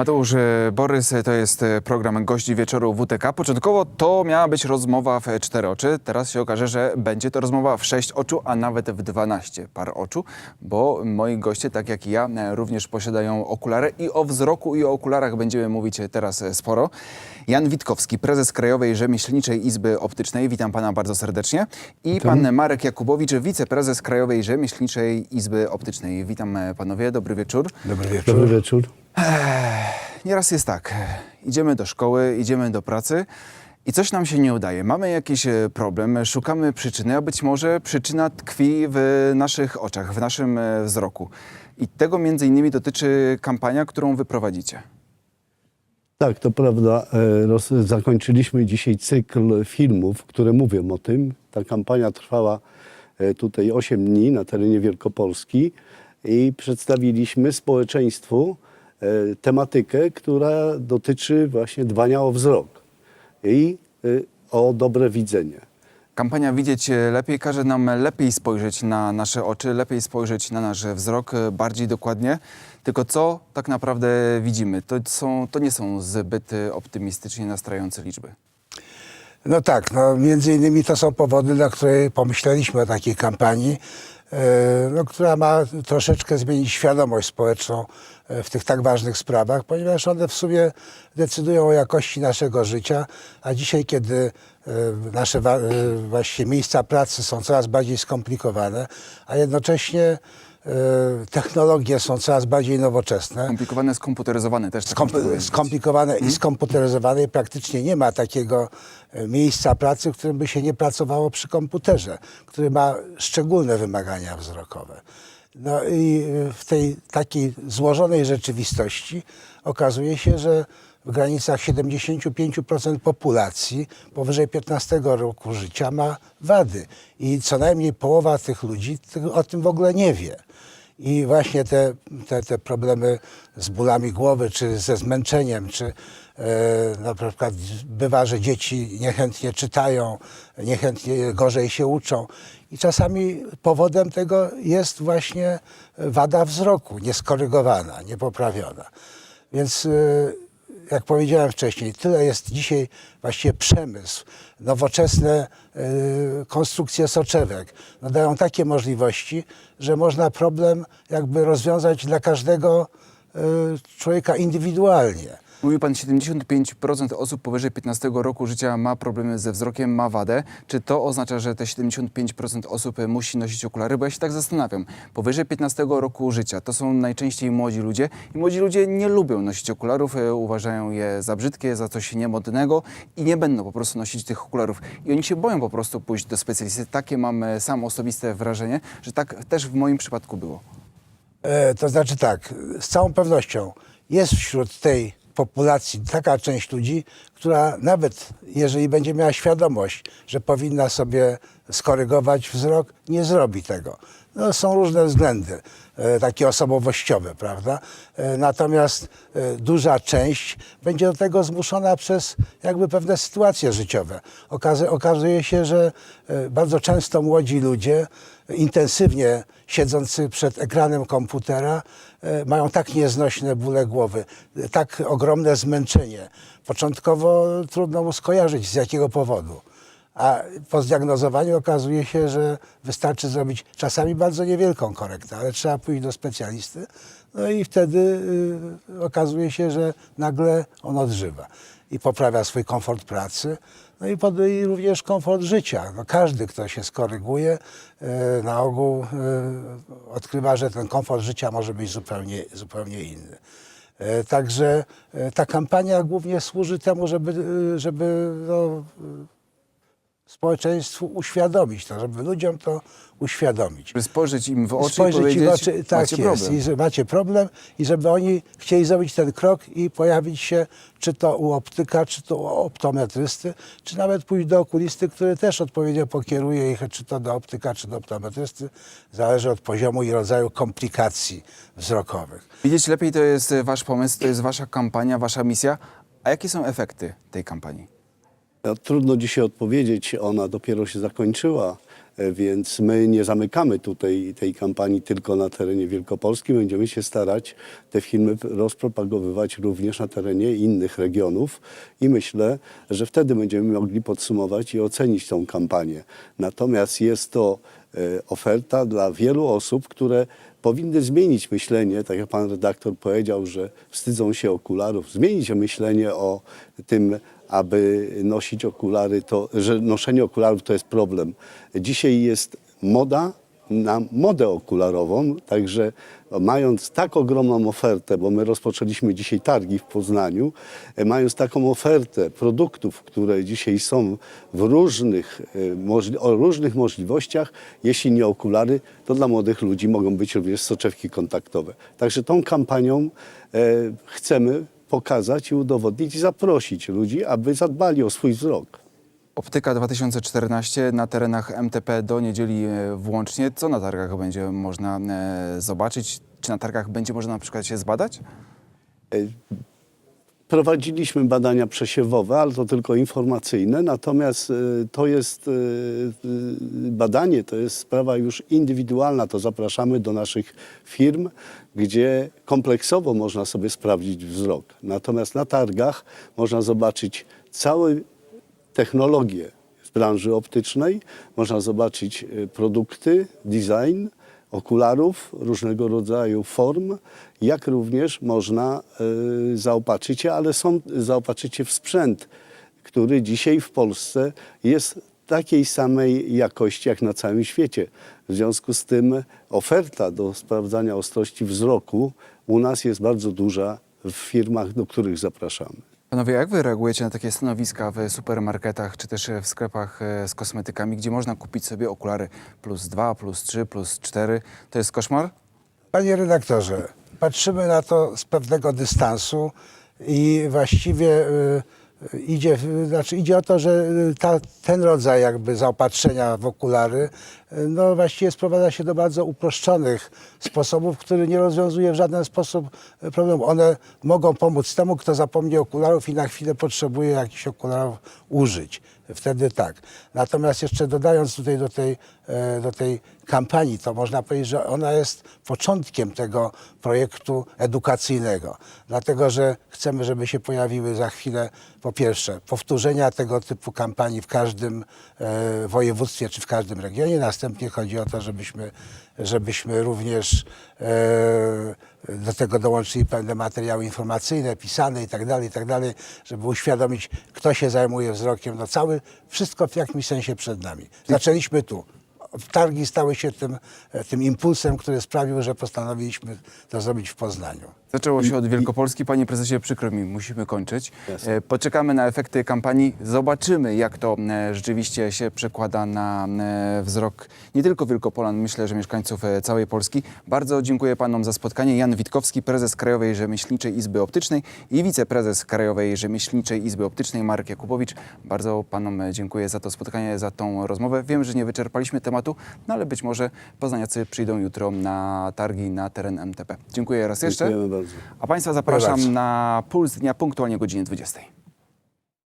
Mateusz e, Borys, e, to jest e, program Gości Wieczoru WTK. Początkowo to miała być rozmowa w cztery oczy. Teraz się okaże, że będzie to rozmowa w sześć oczu, a nawet w 12 par oczu, bo moi goście, tak jak i ja, również posiadają okulary i o wzroku i o okularach będziemy mówić teraz sporo. Jan Witkowski, prezes Krajowej Rzemieślniczej Izby Optycznej. Witam pana bardzo serdecznie. I pan Marek Jakubowicz, wiceprezes Krajowej Rzemieślniczej Izby Optycznej. Witam panowie, dobry wieczór. Dobry wieczór. Dobry wieczór. Nieraz jest tak, idziemy do szkoły, idziemy do pracy i coś nam się nie udaje. Mamy jakiś e, problem, szukamy przyczyny, a być może przyczyna tkwi w naszych oczach, w naszym e, wzroku. I tego między innymi dotyczy kampania, którą wy prowadzicie. Tak, to prawda. e, Roz, zakończyliśmy dzisiaj cykl filmów, które mówią o tym. Ta kampania trwała tutaj 8 dni na terenie Wielkopolski i przedstawiliśmy społeczeństwu tematykę, która dotyczy właśnie dbania o wzrok i e, o dobre widzenie. Kampania Widzieć Lepiej każe nam lepiej spojrzeć na nasze oczy, lepiej spojrzeć na nasz wzrok, e, bardziej dokładnie. Tylko co tak naprawdę widzimy? To, są, to nie są zbyt e, optymistycznie nastrajające liczby. No tak, no między innymi to są powody, dla których pomyśleliśmy o takiej kampanii, e, no, która ma troszeczkę zmienić świadomość społeczną e, w tych tak ważnych sprawach, ponieważ one w sumie decydują o jakości naszego życia, a dzisiaj, kiedy e, nasze e, właśnie miejsca pracy są coraz bardziej skomplikowane, a jednocześnie e, technologie są coraz bardziej nowoczesne, Skomplikowane, skomputeryzowane też. tak Skom- można powiedzieć. skomplikowane i skomputeryzowane i praktycznie nie ma takiego e, miejsca pracy, w którym by się nie pracowało przy komputerze, który ma szczególne wymagania wzrokowe. No i e, w tej takiej złożonej rzeczywistości okazuje się, że w granicach 75% populacji powyżej 15 roku życia ma wady i co najmniej połowa tych ludzi o tym w ogóle nie wie. I właśnie te, te, te problemy z bólami głowy, czy ze zmęczeniem, czy e, na przykład bywa, że dzieci niechętnie czytają, niechętnie gorzej się uczą. I czasami powodem tego jest właśnie wada wzroku, nieskorygowana, niepoprawiona. Więc e, jak powiedziałem wcześniej, tyle jest dzisiaj właściwie przemysł, nowoczesne y, konstrukcje soczewek no dają takie możliwości, że można problem jakby rozwiązać dla każdego y, człowieka indywidualnie. Mówił pan, 75% osób powyżej 15 roku życia ma problemy ze wzrokiem, ma wadę. Czy to oznacza, że te 75% osób musi nosić okulary? Bo ja się tak zastanawiam. Powyżej 15 roku życia to są najczęściej młodzi ludzie i młodzi ludzie nie lubią nosić okularów, e, uważają je za brzydkie, za coś niemodnego i nie będą po prostu nosić tych okularów. I oni się boją po prostu pójść do specjalisty. Takie mam e, sam osobiste wrażenie, że tak też w moim przypadku było. E, to znaczy tak, z całą pewnością jest wśród tej populacji taka część ludzi, która nawet jeżeli będzie miała świadomość, że powinna sobie skorygować wzrok, nie zrobi tego. No, są różne względy, e, takie osobowościowe, prawda? E, natomiast e, duża część będzie do tego zmuszona przez jakby pewne sytuacje życiowe. Okazuje się, że bardzo często młodzi ludzie intensywnie siedzący przed ekranem komputera mają tak nieznośne bóle głowy, tak ogromne zmęczenie. Początkowo trudno mu skojarzyć z jakiego powodu. A po zdiagnozowaniu okazuje się, że wystarczy zrobić czasami bardzo niewielką korektę, ale trzeba pójść do specjalisty. No i wtedy y, okazuje się, że nagle on odżywa i poprawia swój komfort pracy, no i, pod, i również komfort życia. No każdy, kto się skoryguje, y, na ogół y, odkrywa, że ten komfort życia może być zupełnie, zupełnie inny. E, Także e, ta kampania głównie służy temu, żeby, y, żeby no, społeczeństwu uświadomić to, żeby ludziom to uświadomić. Żeby spojrzeć im w oczy Spojrzeć i powiedzieć, im w oczy, tak macie jest, problem. i że macie problem i żeby oni chcieli zrobić ten krok i pojawić się czy to u optyka, czy to u optometrysty, czy nawet pójść do okulisty, który też odpowiednio pokieruje ich, czy to do optyka, czy do optometrysty. Zależy od poziomu i rodzaju komplikacji wzrokowych. Widzieć lepiej to jest e, wasz pomysł, to jest wasza kampania, wasza misja. A jakie są efekty tej kampanii? No, trudno dzisiaj odpowiedzieć, ona dopiero się zakończyła. E, Więc my nie zamykamy tutaj tej kampanii tylko na terenie Wielkopolski. Będziemy się starać te filmy rozpropagowywać również na terenie innych regionów i myślę, że wtedy będziemy mogli podsumować i ocenić tą kampanię. Natomiast jest to e, oferta dla wielu osób, które powinny zmienić myślenie, tak jak pan redaktor powiedział, że wstydzą się okularów, zmienić myślenie o tym, aby nosić okulary, to, że noszenie okularów to jest problem. Dzisiaj jest moda na modę okularową, także mając tak ogromną ofertę, bo my rozpoczęliśmy dzisiaj targi w Poznaniu, e, mając taką ofertę produktów, które dzisiaj są w różnych, e, o różnych możliwościach, jeśli nie okulary, to dla młodych ludzi mogą być również soczewki kontaktowe. Także tą kampanią e, chcemy pokazać i udowodnić i zaprosić ludzi, aby zadbali o swój wzrok. Optyka 2014 na terenach MTP do niedzieli e, włącznie. Co na targach będzie można e, zobaczyć? Czy na targach będzie można na przykład się zbadać? Prowadziliśmy badania przesiewowe, ale to tylko informacyjne, natomiast y, to jest y, y, badanie, to jest sprawa już indywidualna, to zapraszamy do naszych firm, gdzie kompleksowo można sobie sprawdzić wzrok. Natomiast na targach można zobaczyć całe technologie z branży optycznej, można zobaczyć produkty, design, okularów różnego rodzaju form, jak również można y, zaopatrzyć się, ale są, zaopatrzyć się w sprzęt, który dzisiaj w Polsce jest takiej samej jakości jak na całym świecie. W związku z tym oferta do sprawdzania ostrości wzroku u nas jest bardzo duża w firmach, do których zapraszamy. Panowie, jak wy reagujecie na takie stanowiska w supermarketach czy też w sklepach e, z kosmetykami, gdzie można kupić sobie okulary plus 2, plus 3, plus 4? To jest koszmar? Panie redaktorze, patrzymy na to z pewnego dystansu i właściwie y, idzie, znaczy idzie o to, że y, ta, ten rodzaj jakby zaopatrzenia w okulary no właściwie sprowadza się do bardzo uproszczonych sposobów, który nie rozwiązuje w żaden sposób y, problemu. One mogą pomóc temu, kto zapomni okularów i na chwilę potrzebuje jakichś okularów użyć. Wtedy tak. Natomiast jeszcze dodając tutaj do tej, e, do tej kampanii, to można powiedzieć, że ona jest początkiem tego projektu edukacyjnego. Dlatego, że chcemy, żeby się pojawiły za chwilę, po pierwsze, powtórzenia tego typu kampanii w każdym e, województwie czy w każdym regionie. Następnie chodzi o to, żebyśmy, żebyśmy również e, do tego dołączyli pewne materiały informacyjne, pisane i tak dalej, i tak żeby uświadomić, kto się zajmuje wzrokiem. No cały, wszystko w jakimś sensie przed nami. Zaczęliśmy tu. Targi stały się tym, e, tym impulsem, który sprawił, że postanowiliśmy to zrobić w Poznaniu. Zaczęło się od Wielkopolski. Panie prezesie, przykro mi, musimy kończyć. Jasne. E, Poczekamy na efekty kampanii, zobaczymy jak to e, rzeczywiście się przekłada na e, wzrok nie tylko Wielkopolan, myślę, że mieszkańców całej Polski. Bardzo dziękuję panom za spotkanie. Jan Witkowski, prezes Krajowej Rzemieślniczej Izby Optycznej i wiceprezes Krajowej Rzemieślniczej Izby Optycznej Marek Jakubowicz. Bardzo panom dziękuję za to spotkanie, za tą rozmowę. Wiem, że nie wyczerpaliśmy tematu, no ale być może poznaniacy przyjdą jutro na targi na teren MTP. Dziękuję raz jeszcze. Dziękujemy bardzo. A Państwa zapraszam na Puls Dnia punktualnie o godzinie 20.